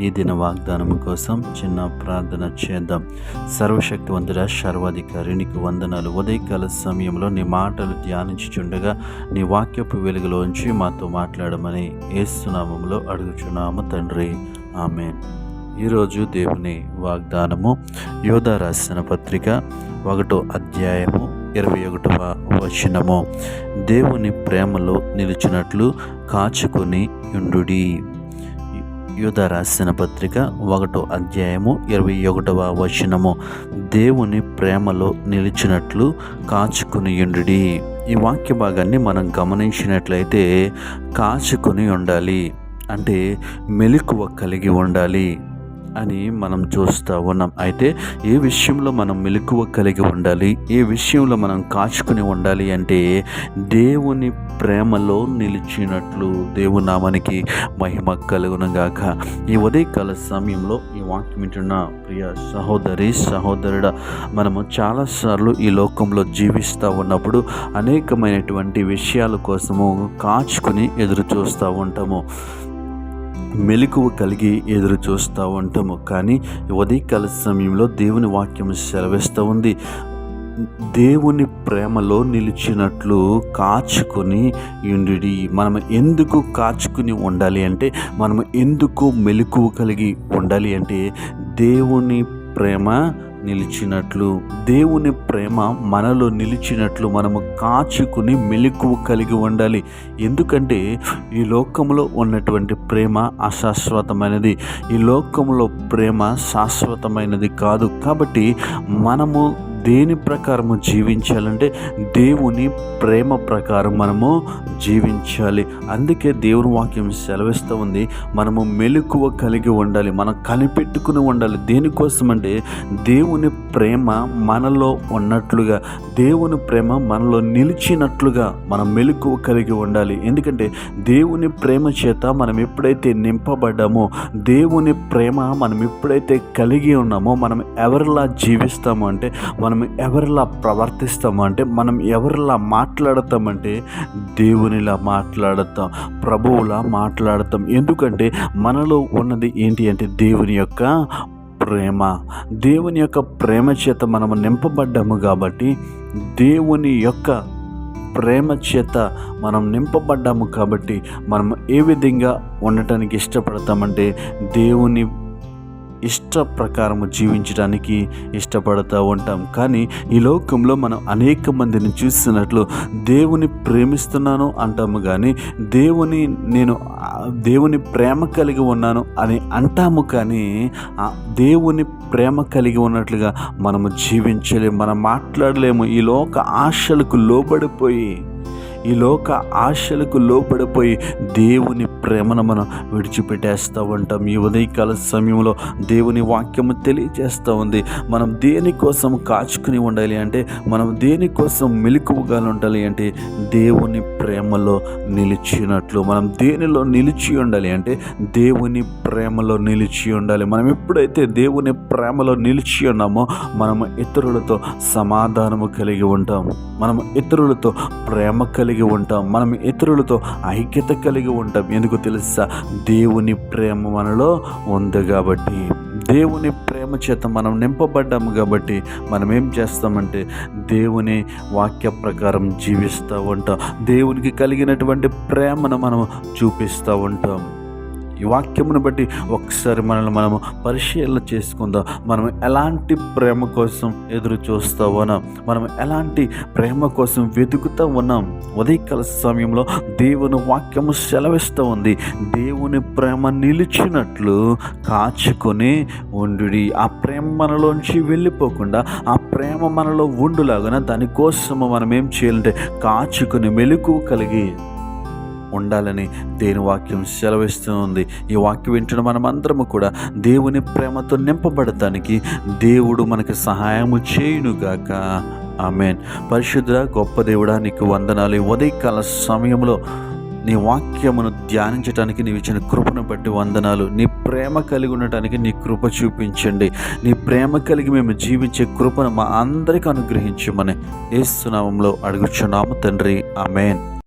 ఈ దిన వాగ్దానం కోసం చిన్న ప్రార్థన చేద్దాం. సర్వశక్తివంతుడ సర్వాధికారి నీకు వందనాలు. ఉదయకాల సమయంలో నీ మాటలు ధ్యానించుచుండగా నీ వాక్యపు వెలుగులోంచి మాతో మాట్లాడమని ఏసునామంలో అడుగుచున్నాము తండ్రి. ఆమె ఈరోజు దేవుని వాగ్దానము యోధా రాసిన పత్రిక ఒకటో అధ్యాయము ఇరవై ఒకటవ వచనము. దేవుని ప్రేమలో నిలిచినట్లు కాచుకొని ఉండుడి. యూద రాసిన పత్రిక ఒకటో అధ్యాయము ఇరవై ఒకటవ వచనము. దేవుని ప్రేమలో నిలిచినట్లు కాచుకుని ఉండుడి. ఈ వాక్య భాగాన్ని మనం గమనించినట్లయితే కాచుకొని ఉండాలి. అంటే మెలకువ కలిగి ఉండాలి. అని మనం చూస్తూ ఉన్నాం. అయితే ఏ విషయంలో మనం మెలకువ కలిగి ఉండాలి? ఏ విషయంలో మనం కాచుకుని ఉండాలి అంటే దేవుని ప్రేమలో నిలిచినట్లు దేవునామానికి మహిమ కలుగునగాక. ఈ ఉదయకాల సమయంలో ఈ వాక్యం వింటున్న ప్రియ సహోదరి సహోదరుడ మనము చాలాసార్లు ఈ లోకంలో జీవిస్తూ ఉన్నప్పుడు అనేకమైనటువంటి విషయాల కోసము కాచుకుని ఎదురు చూస్తూ ఉంటాము. మెలకువ కలిగి ఎదురు చూస్తూ ఉంటాము కానీ ఉదయకాల సమయంలో దేవుని వాక్యం సెలవిస్తూ ఉంది. దేవుని ప్రేమలో నిలిచినట్లు కాచుకొని ఉండి మనం ఎందుకు కాచుకుని ఉండాలి అంటే మనం ఎందుకు మెలకువ కలిగి ఉండాలి అంటే దేవుని ప్రేమ నిలిచినట్లు దేవుని ప్రేమ మనలో నిలిచినట్లు మనము కాచుకుని మెలకువ కలిగి ఉండాలి. ఎందుకంటే ఈ లోకంలో ఉన్నటువంటి ప్రేమ అశాశ్వతమైనది. ఈ లోకంలో ప్రేమ శాశ్వతమైనది కాదు. కాబట్టి మనము దేని ప్రకారము జీవించాలంటే దేవుని ప్రేమ ప్రకారం మనము జీవించాలి. అందుకే దేవుని వాక్యం సెలవిస్తూ ఉంది. మనము మెలకువ కలిగి ఉండాలి. మనం కనిపెట్టుకుని ఉండాలి. దేనికోసం అంటే దేవుని ప్రేమ మనలో ఉన్నట్లుగా దేవుని ప్రేమ మనలో నిలిచినట్లుగా మనం మెలకువ కలిగి ఉండాలి. ఎందుకంటే దేవుని ప్రేమ చేత మనం ఎప్పుడైతే నింపబడ్డామో దేవుని ప్రేమ మనం ఎప్పుడైతే కలిగి ఉన్నామో మనం ఎవరిలా జీవిస్తామో అంటే మనం ఎవరిలా ప్రవర్తిస్తాము అంటే మనం ఎవరిలా మాట్లాడతామంటే దేవునిలా మాట్లాడతాం ప్రభువులా మాట్లాడతాం. ఎందుకంటే మనలో ఉన్నది ఏంటి అంటే దేవుని యొక్క ప్రేమ. దేవుని యొక్క ప్రేమ చేత మనము నింపబడ్డాము కాబట్టి దేవుని యొక్క ప్రేమ చేత మనం నింపబడ్డాము కాబట్టి మనం ఏ విధంగా ఉండటానికి ఇష్టపడతామంటే దేవుని ఇష్ట ప్రకారము జీవించడానికి ఇష్టపడుతూ ఉంటాం. కానీ ఈ లోకంలో మనం అనేక మందిని చూస్తున్నట్లు దేవుని ప్రేమిస్తున్నాను అంటాము కానీ దేవుని నేను దేవుని ప్రేమ కలిగి ఉన్నాను అని అంటాము కానీ దేవుని ప్రేమ కలిగి ఉన్నట్లుగా మనము జీవించలేము మనం మాట్లాడలేము. ఈ లోక ఆశలకు లోబడిపోయి ఈ లోక ఆశలకు లోపడిపోయి దేవుని ప్రేమను మనం విడిచిపెట్టేస్తూ ఉంటాం. ఈ ఉదయకాల సమయంలో దేవుని వాక్యము తెలియజేస్తూ ఉంది. మనం దేనికోసం కాచుకుని ఉండాలి అంటే మనం దేనికోసం మెలకువగా ఉండాలి అంటే దేవుని ప్రేమలో నిలిచినట్లు. మనం దేనిలో నిలిచి ఉండాలి అంటే దేవుని ప్రేమలో నిలిచి ఉండాలి. మనం ఎప్పుడైతే దేవుని ప్రేమలో నిలిచి ఉన్నామో మనం ఇతరులతో సమాధానము కలిగి ఉంటాం. మనం ఇతరులతో ప్రేమ కలిగి కలిగి ఉంటాం. మనం ఇతరులతో ఐక్యత కలిగి ఉంటాం. ఎందుకు తెలుసా? దేవుని ప్రేమ మనలో ఉంది కాబట్టి. దేవుని ప్రేమ చేత మనం నింపబడ్డాము కాబట్టి మనం ఏం చేస్తామంటే దేవుని వాక్య ప్రకారం జీవిస్తూ ఉంటాం. దేవునికి కలిగినటువంటి ప్రేమను మనం చూపిస్తూ ఉంటాం. ఈ వాక్యమును బట్టి ఒకసారి మనల్ని మనము పరిశీలన చేసుకుందాం. మనం ఎలాంటి ప్రేమ కోసం ఎదురు చూస్తూ ఉన్నాం? మనం ఎలాంటి ప్రేమ కోసం వెతుకుతూ ఉన్నాం? ఉదయకాల సమయంలో దేవుని వాక్యము సెలవిస్తూ ఉంది. దేవుని ప్రేమ నిలిచినట్లు కాచుకొని ఉండు. ఆ ప్రేమ మనలోంచి వెళ్ళిపోకుండా ఆ ప్రేమ మనలో ఉండులాగా దానికోసము మనం ఏం చేయాలంటే కాచుకొని మెలకు కలిగి ఉండాలని దేని వాక్యం సెలవిస్తుంది ఈ వాక్యం వింటున్న మనమందరము కూడా దేవుని ప్రేమతో నింపబడటానికి దేవుడు మనకు సహాయము చేయునుగాక. ఆమెన్. పరిశుద్ధ గొప్ప దేవుడా నీకు వందనాలు. ఉదయకాల సమయంలో నీ వాక్యమును ధ్యానించడానికి నీవు ఇచ్చిన కృపను బట్టి వందనాలు. నీ ప్రేమ కలిగి ఉండటానికి నీ కృప చూపించండి. నీ ప్రేమ కలిగి మేము జీవించే కృపను మా అందరికి అనుగ్రహించమని ఏసునామంలో అడుగుచున్నాము తండ్రి. ఆమెన్.